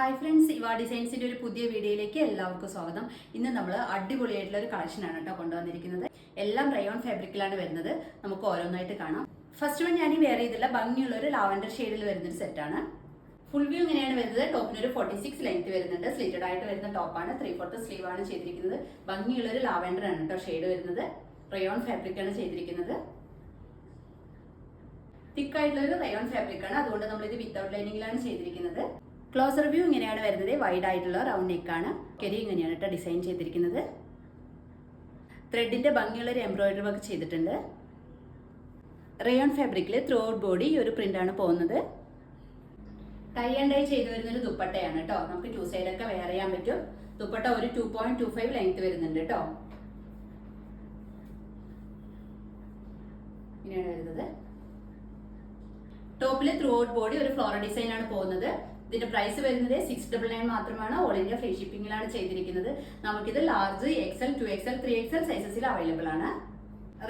Hi friends ഇവ ഡിസൈൻസിന്റെ ഒരു പുതിയ വീഡിയോയിലേക്ക് എല്ലാവർക്കും സ്വാഗതം. ഇന്ന് നമ്മൾ അടിപൊളിയായിട്ടുള്ള ഒരു കളക്ഷനാണ് കേട്ടോ കൊണ്ടുവന്നിരിക്കുന്നത്. എല്ലാം റയോൺ ഫാബ്രിക്കിലാണ് വരുന്നത്. നമുക്ക് ഓരോന്നായിട്ട് കാണാം. ഫസ്റ്റ് വൺ ഞാൻ വെയർ ഇതിലുള്ള ഭംഗിയുള്ള ഒരു ലാവൻഡർ ഷെയ്ഡിൽ വരുന്നൊരു സെറ്റാണ് ഫുൾ വ്യൂ ഇങ്ങനെയാണ് വരുന്നത്. ടോപ്പിന് ഒരു ഫോർട്ടി സിക്സ് ലെങ്ത് വരുന്നുണ്ട്. സ്ലീറ്റഡ് ആയിട്ട് വരുന്ന ടോപ്പാണ് ത്രീ ഫോർത്ത് സ്ലീവ് ആണ് ചെയ്തിരിക്കുന്നത്. ഭംഗിയുള്ള ഒരു ലാവൻഡർ ആണ് കേട്ടോ ഷെയ്ഡ് വരുന്നത്. റയോൺ ഫാബ്രിക് ആണ് ചെയ്തിരിക്കുന്നത്. തിക്കായിട്ടുള്ള ഒരു റയോൺ ഫാബ്രിക് ആണ്. അതുകൊണ്ട് നമ്മൾ ഇത് വിത്തൗട്ട് ലൈനിങ്ങിലാണ് ചെയ്തിരിക്കുന്നത്. ക്ലോസർ വ്യൂ ഇങ്ങനെയാണ് വരുന്നത്. വൈഡ് ആയിട്ടുള്ള റൗണ്ട് നെക്കാണ് കരി ഇങ്ങനെയാണ് കേട്ടോ ഡിസൈൻ ചെയ്തിരിക്കുന്നത്. ത്രെഡിന്റെ ഭംഗിയുള്ള ഒരു എംബ്രോയിഡറി വർക്ക് ചെയ്തിട്ടുണ്ട്. റയോൺ ഫാബ്രിക്കിൽ ത്രൂ ഔട്ട് ബോഡി ഈ ഒരു ആണ് പോകുന്നത്. ടൈ ആൻഡ് ടൈ ചെയ്തു വരുന്ന ഒരു ദുപ്പട്ടയാണ് കേട്ടോ നമുക്ക് ടു സൈഡ് ഒക്കെ വെയർ ചെയ്യാൻ പറ്റും. ദുപ്പട്ട ഒരു two point two five length വരുന്നുണ്ട് കേട്ടോ ഇങ്ങനെയാണ് വരുന്നത്. ടോപ്പിൽ ത്രൂ ഔട്ട് ബോഡി ഒരു ഫ്ലോറൽ ഡിസൈൻ ആണ് പോകുന്നത്. ഇതിന്റെ പ്രൈസ് വരുന്നത് സിക്സ് ഡബിൾ നയൻ മാത്രമാണ്. ഓൾ ഇന്ത്യ ഫ്രീ ഷിപ്പിംഗിലാണ് ചെയ്തിരിക്കുന്നത്. നമുക്കിത് large XL two XL three XL സൈസസിൽ available ആണ്.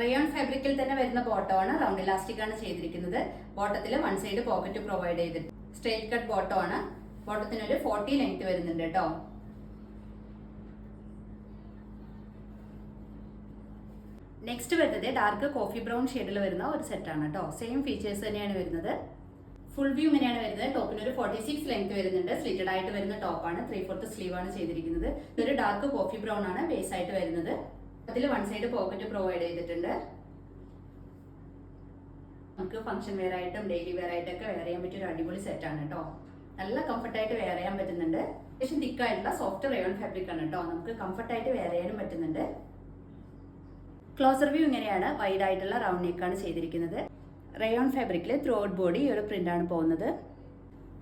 റയോൺ ഫാബ്രിക്കിൽ തന്നെ വരുന്ന ബോട്ടമാണ് റൗണ്ട് ഇലാസ്റ്റിക് ആണ് ചെയ്തിരിക്കുന്നത്. ബോട്ടത്തിൽ വൺ സൈഡ് പോക്കറ്റ് പ്രൊവൈഡ് ചെയ്തിട്ട് സ്ട്രെയിറ്റ് കട്ട് ബോട്ടോ ആണ്. ബോട്ടത്തിന് ഒരു ഫോർട്ടി ലെങ്ത് വരുന്നുണ്ട് കേട്ടോ നെക്സ്റ്റ് വരുന്നത് ഡാർക്ക് കോഫി ബ്രൗൺ ഷെയ്ഡിൽ വരുന്ന ഒരു സെറ്റാണ് കേട്ടോ സെയിം ഫീച്ചേഴ്സ് തന്നെയാണ് വരുന്നത്. ഫുൾ വ്യൂ ഇങ്ങനെയാണ് വരുന്നത്. ടോപ്പിന് ഒരു ഫോർട്ടി സിക്സ് ലെങ്ത് വരുന്നുണ്ട്. സ്ലിറ്റഡ് ആയിട്ട് വരുന്ന ടോപ്പാണ് ത്രീ ഫോർത്ത് സ്ലീവ് ആണ് ചെയ്തിരിക്കുന്നത്. ഇതൊരു ഡാർക്ക് കോഫി ബ്രൗൺ ആണ്. ബേസ് ആയിട്ട് വരുന്നത്. അതിൽ വൺ സൈഡ് പോക്കറ്റ് പ്രൊവൈഡ് ചെയ്തിട്ടുണ്ട്. നമുക്ക് ഫംഗ്ഷൻ വെയർ ആയിട്ടും ഡെയിലി വെയർ ആയിട്ടൊക്കെ വെയർ ചെയ്യാൻ പറ്റിയ ഒരു അടിപൊളി ആണ് കേട്ടോ നല്ല കംഫർട്ടായിട്ട് വെയർ ചെയ്യാൻ പറ്റുന്നുണ്ട്. അത്യാവശ്യം തിക്കായിട്ടുള്ള സോഫ്റ്റ് റയോൺ ഫാബ്രിക് ആണ് കേട്ടോ നമുക്ക് കംഫർട്ടായിട്ട് വെയർ ചെയ്യാനും പറ്റുന്നുണ്ട്. ക്ലോസർ വ്യൂ ഇങ്ങനെയാണ്. വൈഡ് ആയിട്ടുള്ള റൗണ്ട് നെക്കാണ് ചെയ്തിരിക്കുന്നത്. റയോൺ ത്രൂ ഔട്ട് ബോഡി ഒരു പ്രിന്റ് ആണ് പോകുന്നത്.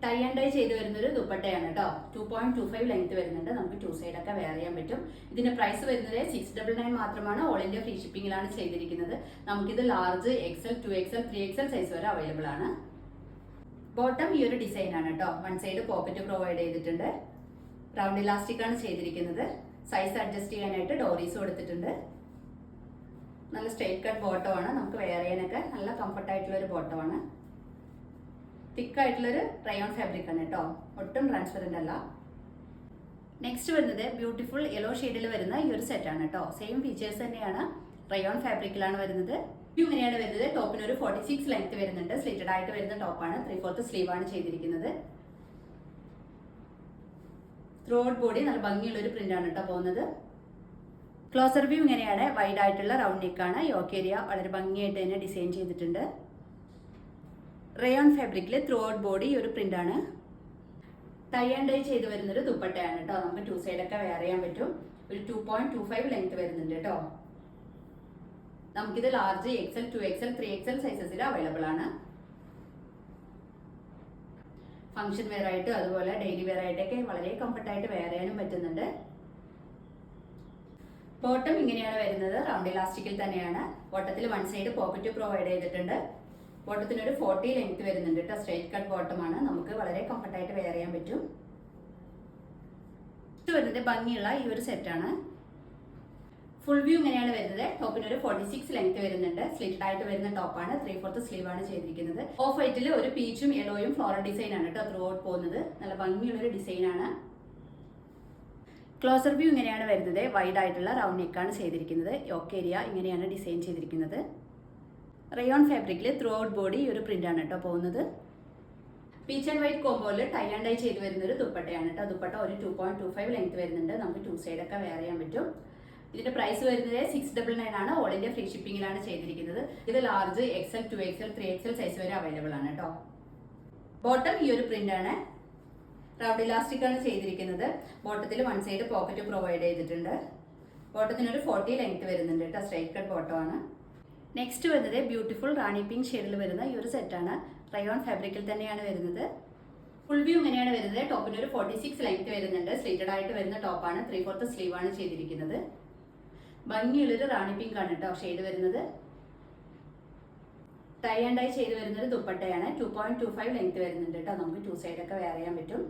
ടൈ ആൻഡ് ഡൈ ചെയ്ത് വരുന്ന ഒരു ദുപ്പട്ടയാണ് കേട്ടോ two point two five length വരുന്നുണ്ട്. നമുക്ക് ടു സൈഡ് ഒക്കെ വെയർ ചെയ്യാൻ പറ്റും. ഇതിന്റെ പ്രൈസ് വരുന്നത് സിക്സ് ഡബിൾ നയൻ മാത്രമാണ്. ഓൾ ഇന്ത്യ ഫ്രീ ഷിപ്പിംഗിലാണ് ചെയ്തിരിക്കുന്നത്. നമുക്കിത് large XL two XL three XL size വരെ അവൈലബിൾ ആണ്. ബോട്ടം ഈ ഒരു ഡിസൈൻ ആണ് കേട്ടോ വൺ സൈഡ് പോക്കറ്റ് പ്രൊവൈഡ് ചെയ്തിട്ടുണ്ട്. റൗണ്ട് ഇലാസ്റ്റിക് ആണ് ചെയ്തിരിക്കുന്നത്. സൈസ് അഡ്ജസ്റ്റ് ചെയ്യാനായിട്ട് ഡോറീസ് കൊടുത്തിട്ടുണ്ട്. നല്ല സ്ട്രെയിറ്റ് കട്ട് ബോട്ടമാണ് നമുക്ക് വെയർ ചെയ്യാനൊക്കെ നല്ല കംഫർട്ട് ആയിട്ടുള്ള ഒരു ബോട്ടമാണ് തിക്ക് ആയിട്ടുള്ളൊരു റയോൺ ഫാബ്രിക് ആണ് കേട്ടോ. ഒട്ടും ട്രാൻസ്പെറന്റ് അല്ല. നെക്സ്റ്റ് വരുന്നത് ബ്യൂട്ടിഫുൾ യെല്ലോ ഷെയ്ഡിൽ വരുന്ന ഈ ഒരു സെറ്റാണ് കേട്ടോ. സെയിം ഫീച്ചേഴ്സ് തന്നെയാണ് റയോൺ ഫാബ്രിക്കിലാണ് വരുന്നത്. ഇങ്ങനെയാണ് വരുന്നത്. ടോപ്പിന് ഒരു ഫോർട്ടി സിക്സ് ലെങ്ത് വരുന്നുണ്ട്. സ്ലിറ്റഡ് ആയിട്ട് വരുന്ന ടോപ്പാണ് ത്രീ ഫോർത്ത് സ്ലീവ് ആണ് ചെയ്തിരിക്കുന്നത്. ത്രൂ ഔട്ട് ബോഡി നല്ല ഭംഗിയുള്ള ഒരു പ്രിന്റ് ആണ് കേട്ടോ പോകുന്നത്. ക്ലോസർ വ്യൂ ഇങ്ങനെയാണ്. വൈഡ് ആയിട്ടുള്ള റൗണ്ട് നെക്കാണ് യോക്ക് ഏരിയ വളരെ ഭംഗിയായിട്ട് തന്നെ ഡിസൈൻ ചെയ്തിട്ടുണ്ട്. റയോൺ ഫാബ്രിക്കിൽ ത്രൂ ഔട്ട് ബോഡി ഒരു പ്രിന്റ് ആണ്. ആൻഡ് ഡൈ ചെയ്ത് വരുന്നൊരു ദുപ്പട്ടയാണ് കേട്ടോ. നമുക്ക് ടു സൈഡൊക്കെ വെയർ ചെയ്യാൻ പറ്റും. ഒരു two point two five length വരുന്നുണ്ട് കേട്ടോ. നമുക്കിത് large XL two XL three XL സൈസസിൽ available ആണ്. ഫംഗ്ഷൻ വെയർ ആയിട്ട് അതുപോലെ ഡെയിലി വെയർ ആയിട്ടൊക്കെ വളരെ കംഫർട്ടായിട്ട് വെയർ ചെയ്യാനും പറ്റുന്നുണ്ട്. ബോട്ടം ഇങ്ങനെയാണ് വരുന്നത്. റൗണ്ട് ഇലാസ്റ്റിക്കിൽ തന്നെയാണ്. ബോട്ടത്തിൽ വൺ സൈഡ് പോക്കറ്റ് പ്രൊവൈഡ് ചെയ്തിട്ടുണ്ട്. ബോട്ടത്തിന് ഒരു ഫോർട്ടി ലെങ്ത് വരുന്നുണ്ട് കേട്ടോ സ്ട്രൈറ്റ് കട്ട് ബോട്ടമാണ് നമുക്ക് വളരെ കംഫർട്ടായിട്ട് വെയർ ചെയ്യാൻ പറ്റും. വരുന്നത് ഭംഗിയുള്ള ഈ ഒരു സെറ്റാണ് ഫുൾ വ്യൂ ഇങ്ങനെയാണ് വരുന്നത്. ടോപ്പിന് ഒരു ഫോർട്ടി സിക്സ് ലെങ്ത് വരുന്നുണ്ട്. സ്ലിറ്റഡ് ആയിട്ട് വരുന്ന ടോപ്പാണ് ത്രീ ഫോർത്ത് സ്ലീവ് ആണ് ചെയ്തിരിക്കുന്നത്. ഓഫ് വൈറ്റിൽ ഒരു പീച്ചും യെല്ലോയും ഫ്ലോറൽ ഡിസൈൻ ആണ് കേട്ടോ ത്രൂ ഔട്ട് പോകുന്നത്. നല്ല ഭംഗിയുള്ള ഒരു ഡിസൈൻ ആണ്. ക്ലോസർ വ്യൂ ഇങ്ങനെയാണ് വരുന്നത്. വൈഡ് ആയിട്ടുള്ള റൗണ്ട് നെക്കാണ് ചെയ്തിരിക്കുന്നത്. യോക്ക് ഏരിയ ഇങ്ങനെയാണ് ഡിസൈൻ ചെയ്തിരിക്കുന്നത്. റയോൺ ഫാബ്രിക്കിൽ ത്രൂ ഔട്ട് ബോഡി ഒരു പ്രിന്റ് ആണ് കേട്ടോ പോകുന്നത്. പീച്ച് ആൻഡ് വൈറ്റ് കോമ്പോയിൽ ടൈ ആൻഡ് ഡൈ ചെയ്ത് വരുന്ന ഒരു ദുപ്പട്ടയാണ് കേട്ടോ ദുപ്പട്ട ഒരു two point two five length വരുന്നുണ്ട്. നമുക്ക് ടു സൈഡ് ഒക്കെ വെയർ ചെയ്യാൻ പറ്റും. ഇതിന്റെ പ്രൈസ് വരുന്നത് സിക്സ് ഡബിൾ നയൻ ആണ്. ഓൾ ഇന്ത്യ ഫ്രീ ഷിപ്പിംഗിലാണ് ചെയ്തിരിക്കുന്നത്. ഇത് large XL two XL three XL size വരെ അവൈലബിൾ ആണ് കേട്ടോ ബോട്ടം ഈ ഒരു പ്രിന്റ് ആണ്. റൗണ്ട് ഇലാസ്റ്റിക് ആണ് ചെയ്തിരിക്കുന്നത്. ബോട്ടത്തിൽ വൺ സൈഡ് പോക്കറ്റ് പ്രൊവൈഡ് ചെയ്തിട്ടുണ്ട്. ബോട്ടത്തിനൊരു ഫോർട്ടി ലെങ്ത് വരുന്നുണ്ട് കേട്ടോ സ്ട്രൈറ്റ് കട്ട് ബോട്ടമാണ് നെക്സ്റ്റ് വരുന്നത് ബ്യൂട്ടിഫുൾ റാണി പിങ്ക് ഷെയ്ഡിൽ വരുന്ന ഈ ഒരു സെറ്റാണ് റയോൺ ഫാബ്രിക്കിൽ തന്നെയാണ് വരുന്നത്. ഫുൾ വ്യൂ ഇങ്ങനെയാണ് വരുന്നത്. ടോപ്പിന് ഒരു ഫോർട്ടി സിക്സ് ലെങ്ത് വരുന്നുണ്ട്. സ്ലീറ്റഡ് ആയിട്ട് വരുന്ന ടോപ്പാണ് ത്രീ ഫോർത്ത് സ്ലീവ് ആണ് ചെയ്തിരിക്കുന്നത്. ഭംഗിയുള്ളൊരു റാണി പിങ്ക് ആണ് കേട്ടോ ഷെയ്ഡ് വരുന്നത്. ടൈ ആൻഡ് ഡൈ ചെയ്ത് വരുന്നത് ദുപ്പട്ടയാണ്. Two point two five length വരുന്നുണ്ട് കേട്ടോ. നമുക്ക് ടു സൈഡൊക്കെ വെയർ ചെയ്യാൻ പറ്റും.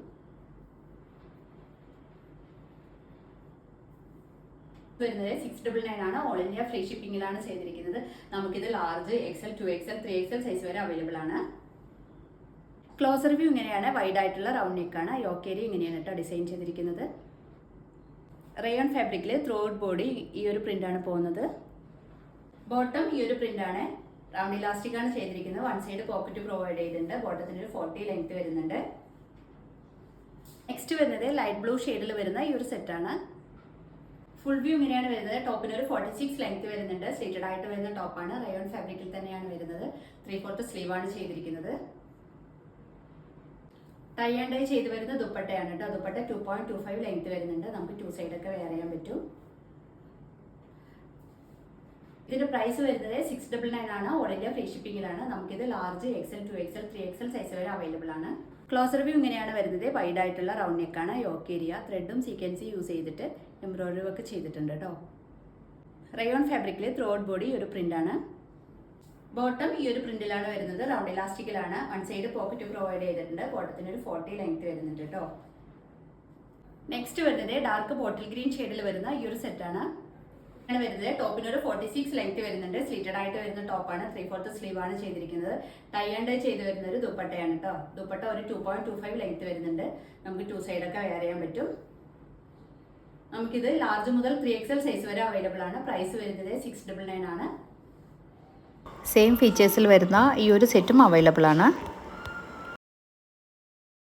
വരുന്നത് സിക്സ് ഡബിൾ നയൻ ആണ്. ഓൾ ഇന്ത്യ ഫ്രീ ഷിപ്പിംഗിലാണ് ചെയ്തിരിക്കുന്നത്. നമുക്കിത് large XL two XL three XL size വരെ അവൈലബിൾ ആണ്. ക്ലോസർ വ്യൂ ഇങ്ങനെയാണ്. വൈഡ് ആയിട്ടുള്ള റൗണ്ട് നെക്കാണ് യോക്കേരി ഇങ്ങനെയാണ് കേട്ടോ ഡിസൈൻ ചെയ്തിരിക്കുന്നത്. റയോൺ ഫാബ്രിക്കിൽ ത്രൂ ഔട്ട് ബോഡി ഈ ഒരു പ്രിന്റാണ് പോകുന്നത്. ബോട്ടം ഈ ഒരു പ്രിന്റാണ് റൗണ്ട് ഇലാസ്റ്റിക് ആണ് ചെയ്തിരിക്കുന്നത്. വൺ സൈഡ് പോക്കറ്റ് പ്രൊവൈഡ് ചെയ്തിട്ടുണ്ട്. ബോട്ടത്തിന് ഒരു ഫോർട്ടി ലെങ്ത് വരുന്നുണ്ട്. നെക്സ്റ്റ് വരുന്നത് ലൈറ്റ് ബ്ലൂ ഷെയ്ഡിൽ വരുന്ന ഈ ഒരു സെറ്റാണ് ഫുൾ വ്യൂ ഇങ്ങനെയാണ് വരുന്നത്. ടോപ്പിന് ഒരു ഫോർട്ടി സിക്സ് ലെങ്ത് വരുന്നുണ്ട്. സ്റ്റേറ്റഡ് ആയിട്ട് വരുന്ന ടോപ്പാണ് റയോൺ ഫാബ്രിക്കിൽ തന്നെയാണ് വരുന്നത്. ത്രീ ഫോർത്ത് സ്ലീവ് ആണ് ചെയ്തിരിക്കുന്നത്. ടൈ ആൻഡ് ഡൈ ചെയ്ത് വരുന്ന ദുപ്പട്ടയാണ് കേട്ടോ. Dupatta two point two five length വരുന്നുണ്ട്. നമുക്ക് ടു സൈഡൊക്കെ വെയർ ചെയ്യാൻ പറ്റും. ഇതിന്റെ പ്രൈസ് വരുന്നത് സിക്സ് ഡബിൾ നയൻ ആണ്. ഓൾ ഫ്രീ ഷിപ്പിംഗിലാണ് നമുക്കിത് large XL two XL three XL size വരെ അവൈലബിൾ ആണ്. ക്ലോസർ വ്യൂ ഇങ്ങനെയാണ് വരുന്നത്. വൈഡ് ആയിട്ടുള്ള റൗണ്ട് നെക്കാണ് യോക്ക് ഏരിയ ത്രെഡും സീക്വൻസി യൂസ് ചെയ്തിട്ട് എംബ്രോയിഡറി വർക്ക് ചെയ്തിട്ടുണ്ട് കേട്ടോ റയോൺ ഫാബ്രിക്കിൽ ത്രോഡ് ബോഡി ഒരു പ്രിന്റാണ് ബോട്ടം ഈ ഒരു പ്രിന്റിലാണ് വരുന്നത്. റൗണ്ട് ഇലാസ്റ്റിക്കിലാണ് വൺ സൈഡ് പോക്കറ്റ് പ്രൊവൈഡ് ചെയ്തിട്ടുണ്ട്. ബോട്ടത്തിന് ഒരു ഫോർട്ടി ലെങ്ത് വരുന്നുണ്ട് കേട്ടോ നെക്സ്റ്റ് വരുന്നത് ഡാർക്ക് ബോട്ടിൽ ഗ്രീൻ ഷെയ്ഡിൽ വരുന്ന ഈ ഒരു സെറ്റാണ് ആണ് വരുന്നത്. ടോപ്പിന് ഒരു ഫോർട്ടി സിക്സ് ലെങ്ത് വരുന്നുണ്ട്. സ്ലീറ്റഡ് ആയിട്ട് വരുന്ന ടോപ്പാണ് ത്രീ ഫോർത്ത് സ്ലീവ് ആണ് ചെയ്തിരിക്കുന്നത്. ടൈ ആൻഡ് ചെയ്ത് വരുന്ന ഒരു ദുപ്പട്ടയാണ് കേട്ടോ ദുപ്പട്ട ഒരു two point two five length വരുന്നുണ്ട്. നമുക്ക് ടു സൈഡൊക്കെ വെയർ ചെയ്യാൻ പറ്റും. നമുക്കിത് ലാർജ് മുതൽ ത്രീ എക്സൽ സൈസ് വരെ അവൈലബിൾ ആണ്. പ്രൈസ് വരുന്നത് സിക്സ് ഡബിൾ നയൻ ആണ്. സെയിം ഫീച്ചേഴ്സിൽ വരുന്ന ഈ ഒരു സെറ്റും അവൈലബിൾ ആണ്.